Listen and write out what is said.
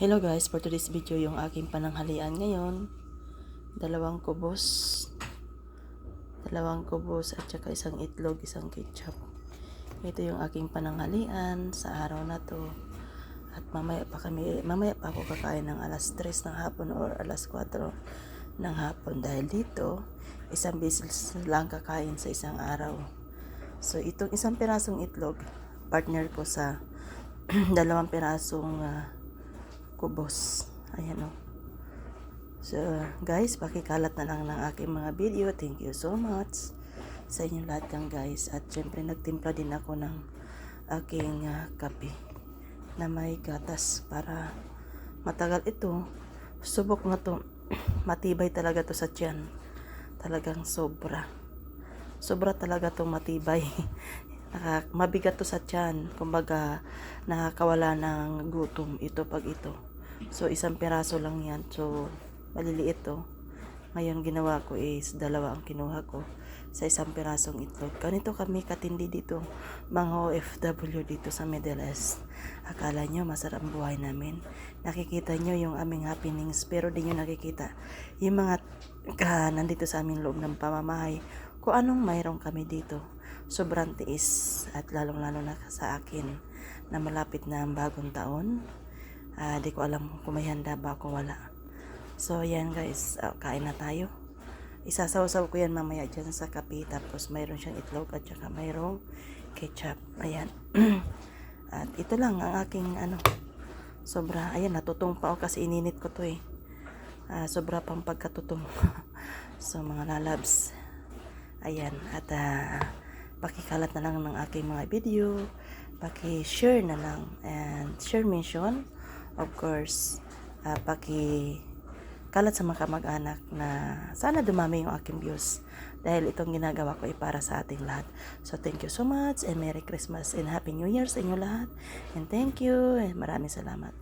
Hello guys, for today's video yung aking pananghalian ngayon. Dalawang kubos. Dalawang kubos at saka isang itlog, isang ketchup. Ito yung aking pananghalian sa araw na to. At mamaya pa kami, mamaya pa ako kakain ng alas 3 ng hapon or alas 4 ng hapon. Dahil dito, isang beses lang kakain sa isang araw. So itong isang pirasong itlog, partner ko sa dalawang pirasong ah, kubos. Ayan o. So, guys, pakikalat na lang ng aking mga video. Thank you so much sa inyong lahat yan, guys. At syempre, nagtimpla din ako ng aking ah, kape na may gatas para matagal ito. Subok na to. Matibay talaga to sa tiyan. Talagang sobra. Sobra talaga to matibay. Naka, mabigat to sa tiyan. Kumbaga, nakakawala ng gutom ito pag ito. So, isang piraso lang yan. So, maliliit to. Ngayon, ginawa ko is dalawa ang kinuha ko sa isang pirasong itlog. Ganito kami katindi dito, mga OFW dito sa Middle East. Akala nyo, masarap buhay namin. Nakikita nyo yung aming happenings, pero di nyo nakikita yung mga ah, nandito sa aming loob ng pamamahay, kung anong mayroon kami dito. Sobrang tiis at lalong-lalo na sa akin na malapit na ang bagong taon. Ah, di ko alam kung may handa ba ako wala. So, yan guys, ah, kain na tayo. Isasaw-saw ko yan mamaya dyan sa kape. Tapos mayroon siyang itlog at saka mayroong ketchup. Ayan. at ito lang ang aking ano. Sobra. Ayan, natutong pa ako kasi ininit ko to eh. Ah, sobra pang pagkatutong. so, mga lalabs. Ayan. At ah, pakikalat na lang ng aking mga video. Paki-share na lang. And share mention. Of course, ah, paki kalat sa mga kamag-anak na sana dumami yung aking views dahil itong ginagawa ko ay para sa ating lahat. So thank you so much and Merry Christmas and Happy New Year sa inyo lahat. And thank you and maraming salamat.